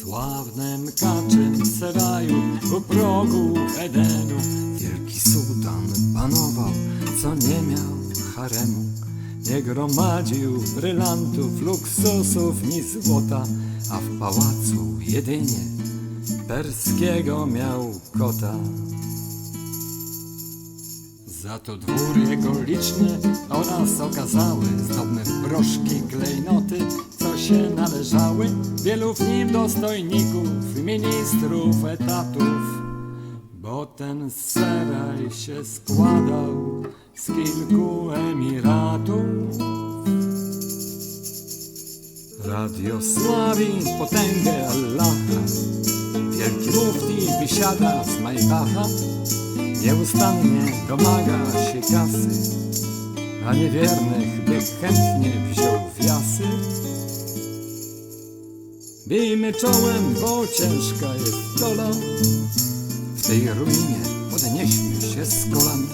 Sławnym kaczym seraju u progu Edenu. Wielki sułtan panował, co nie miał haremu. Nie gromadził brylantów, luksusów ni złota A w pałacu jedynie perskiego miał kota za to dwór jego liczny oraz okazały zdobne proszki, klejnoty, co się należały wielu w nim dostojników, ministrów, etatów. Bo ten seraj się składał z kilku emiratów. Radio sławi potęgę Allaha, wielki mufti wysiada z Majbacha. Nieustannie domaga się kasy, a niewiernych by chętnie wziął w jasy. Bijmy czołem, bo ciężka jest dola, w tej ruinie podnieśmy się z kolan.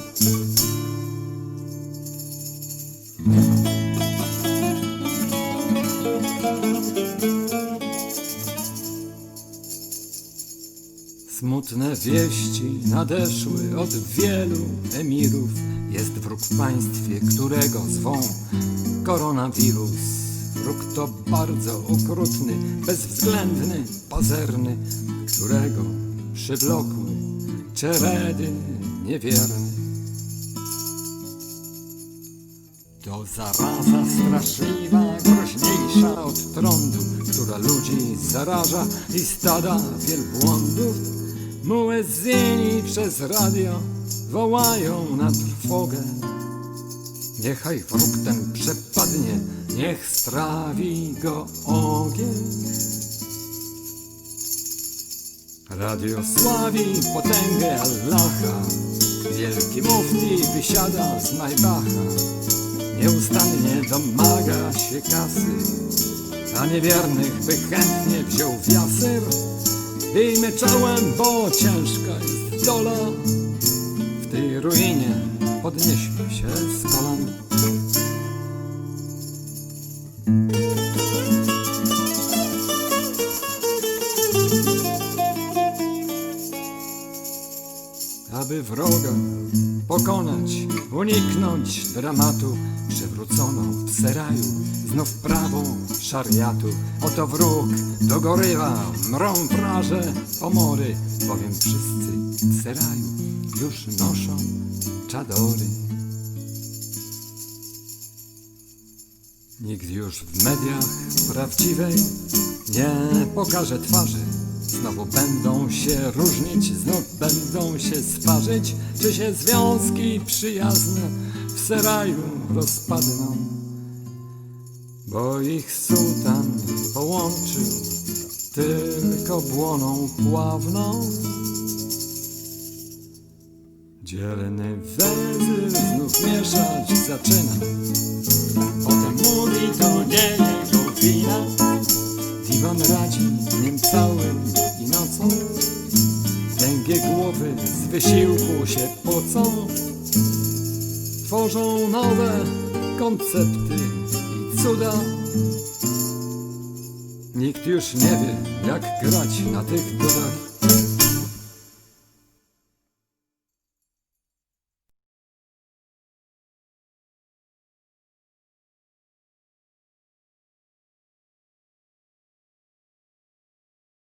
Smutne wieści nadeszły od wielu emirów. Jest wróg w państwie, którego zwą koronawirus. Wróg to bardzo okrutny, bezwzględny, pazerny, którego przywlokły czeredy niewierny. To zaraza straszliwa, groźniejsza od trądu, która ludzi zaraża i stada wielbłądów. Muezzini przez radio wołają na trwogę. Niechaj wróg ten przepadnie, niech strawi go ogień. Radio sławi potęgę Allaha, wielki mufti wysiada z Majbacha. Nieustannie domaga się kasy, a niewiernych by chętnie wziął w jasyr. Bijmy czołem, bo ciężka jest dola, w tej ruinie podnieśmy się z kolan. Wroga pokonać, uniknąć dramatu, przywrócono w seraju znów prawo szariatu. Oto wróg dogorywa, mrą praże pomory, bowiem wszyscy w seraju już noszą czadory. Nikt już w mediach prawdziwej nie pokaże twarzy. Znowu będą się różnić, znów będą się sparzyć, czy się związki przyjazne w seraju rozpadną. Bo ich sułtan połączył tylko błoną pławną. Dzielny wezyr znów mieszać zaczyna. Potem mówi to nie jego wina. Diwan radzi nim całym wysiłku się pocą. Tworzą nowe koncepty i cuda. Nikt już nie wie, jak grać na tych dudach.